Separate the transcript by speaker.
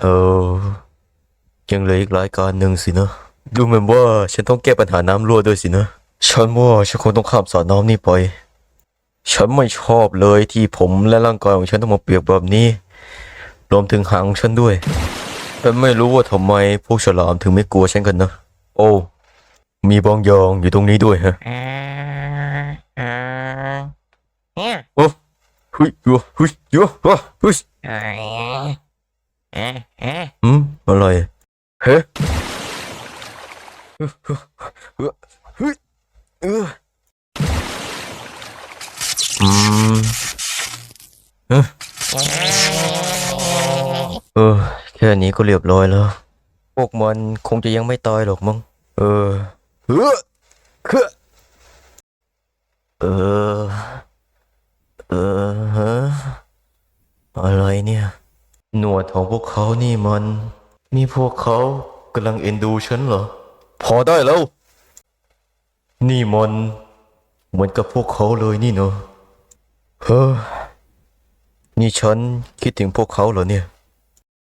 Speaker 1: เออยังเหลืออีกรายการหนึ่งสินะ ดูเหมือนว่าฉันต้องแก้ปัญหาน้ำรั่วด้วยสินะ ฉันว่าฉันคงต้องข้ามสระน้ำนี่ไป ฉันไม่ชอบเลยที่ผมและร่างกายของฉันต้องมาเปียกแบบนี้ รวมถึงหางของฉันด้วย แต่ไม่รู้ว่าทำไมพวกฉลามถึงไม่กลัวฉันกันนะ โอ้ มีบางอย่างอยู่ตรงนี้ด้วยฮะ
Speaker 2: อ่าอ่าเนี่ย
Speaker 1: โอ้เฮ้ยโยเฮ้ยโยว้าเฮ้ย
Speaker 2: อ่าอ่าอ่า
Speaker 1: อืมอะไรเฮ้เฮ้ยเอออืมเออเออแค่นี้ก็เรียบร้อยแล้ว พวกมันคงจะยังไม่ตายหรอกมั้งเออเออเอออฮะอะไรเนี่ย หนวดของพวกเขานี่มัน นี่พวกเขากำลังเอ็นดูฉันเหรอ พอได้แล้ว นี่มันเหมือนกับพวกเขาเลยนี่เนอะเฮ้อนี่ฉันคิดถึงพวกเขาเหรอเนี่ย